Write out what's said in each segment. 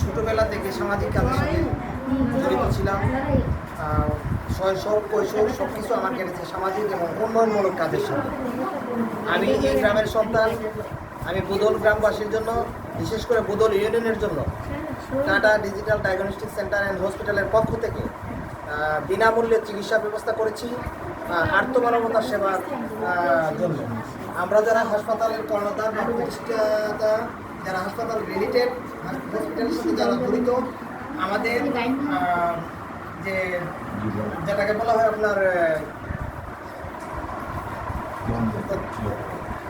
ছোটোবেলা থেকে সামাজিক কাজের সাথে জড়িত ছিলাম। শৈশব কৈশোর সব কিছু আমার কেটেছে সামাজিক এবং উন্নয়নমূলক কাজের সাথে। আমি এই গ্রামের সন্তান আমি বুদল গ্রামবাসীর জন্য বিশেষ করে বুদল ইউনিয়নের জন্য Tata digital diagnostic centre and হসপিটালের পক্ষ থেকে বিনামূল্যে চিকিৎসা ব্যবস্থা করেছি আহ, আর্তমানবতার সেবার জন্য। আমরা যারা হাসপাতালের কর্ণধার বা প্রতিষ্ঠাতা যারা হাসপাতাল রিলেটেড হসপিটালের সাথে যারা জড়িত, আমাদের যে যেটাকে বলা হয় আপনার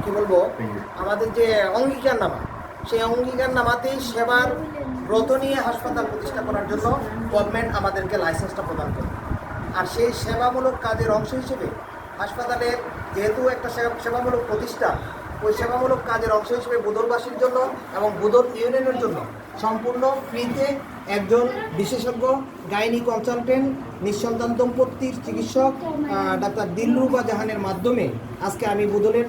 কি বলব? আমাদের যে অঙ্গীকার নামা সেই অঙ্গীকার নামাতেই সেবার ব্রত নিয়ে হাসপাতাল প্রতিষ্ঠা করার জন্য গভর্নমেন্ট আমাদেরকে লাইসেন্সটা প্রদান করে। আর সেই সেবামূলক কাজের অংশ হিসেবে হাসপাতালের যেহেতু একটা সেবা- সেবামূলক প্রতিষ্ঠান ওই সেবামূলক কাজের অংশ হিসেবে বুদরবাসীর জন্য এবং বুদর ইউনিয়নের জন্য সম্পূর্ণ ফ্রিতে একজন বিশেষজ্ঞ, গাইনি কনসালটেন্ট, নিঃসন্তান দম্পতির চিকিৎসক ডাক্তার দিলরুবা জাহানের মাধ্যমে আজকে আমি বুদলের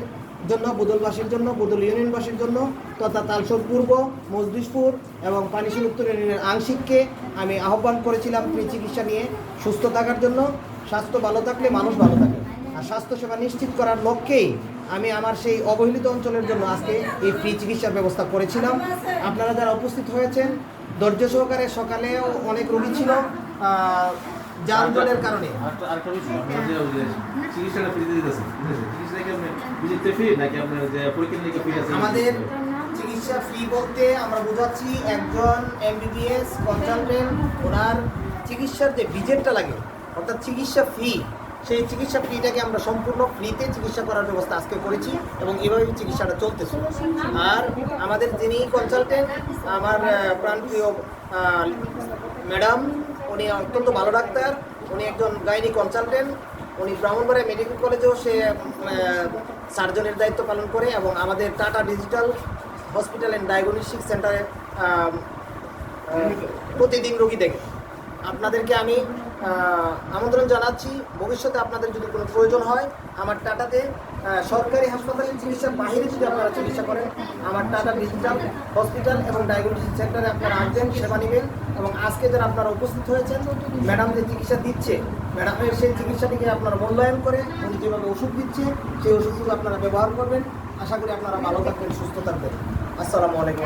জন্য বুদলবাসীর জন্য বুদল ইউনিয়নবাসীর জন্য তথা তালসর পূর্ব মজলিশপুর এবং পানিশীল উত্তর ইউনিয়নের আংশিককে আমি আহ্বান করেছিলাম ফ্রি চিকিৎসা নিয়ে সুস্থ থাকার জন্য। স্বাস্থ্য ভালো থাকলে মানুষ ভালো থাকে। স্বাস্থ্যসেবা নিশ্চিত করার লক্ষ্যেই আমি আমার সেই অবহেলিত অঞ্চলের জন্য আজকে এই ফ্রি চিকিৎসার ব্যবস্থা করেছিলাম। আপনারা যারা উপস্থিত হয়েছেন ধৈর্য সহকারে সকালেও অনেক রোগী ছিল কারণে? আমাদের চিকিৎসা ফি বলতে আমরা বোঝাচ্ছি একজন এমবিবিএস কনসালটেন্ট ওনার চিকিৎসার যে ভিজিটটা লাগে অর্থাৎ চিকিৎসা ফি সেই চিকিৎসা ফিটাকে আমরা সম্পূর্ণ ফ্রিতে চিকিৎসা করার ব্যবস্থা আজকে করেছি এবং এভাবেই চিকিৎসাটা চলতেছে। আর আমাদের যিনি কনসালটেন্ট আমার প্রাণপ্রিয় ম্যাডাম, উনি অত্যন্ত ভালো ডাক্তার। উনি একজন গাইনি কনসালটেন্ট উনি ব্রাহ্মণবাড়িয়া মেডিকেল কলেজেও সে সার্জনের দায়িত্ব পালন করে এবং আমাদের Tata digital hospital and diagnostic সেন্টারে প্রতিদিন রোগী দেখে। আপনাদেরকে আমি আমন্ত্রণ জানাচ্ছি। ভবিষ্যতে আপনাদের যদি কোনো প্রয়োজন হয়, আমার টাটাতে সরকারি হাসপাতালের চিকিৎসার বাহিরে যদি আপনারা চিকিৎসা করেন, আমার টাটা ডিজিটাল হসপিটাল এবং ডায়াগনস্টিক সেন্টারে আপনারা আসবেন, সেবা নেবেন এবং আজকে যারা আপনারা উপস্থিত হয়েছেন, ম্যাডাম যে চিকিৎসা দিচ্ছে, ম্যাডামের সেই চিকিৎসাটিকে আপনারা মূল্যায়ন করে, উনি যেভাবে ওষুধ দিচ্ছে, সেই ওষুধগুলো আপনারা ব্যবহার করবেন। আশা করি আপনারা ভালো থাকবেন, সুস্থ থাকবেন। আসসালামু আলাইকুম।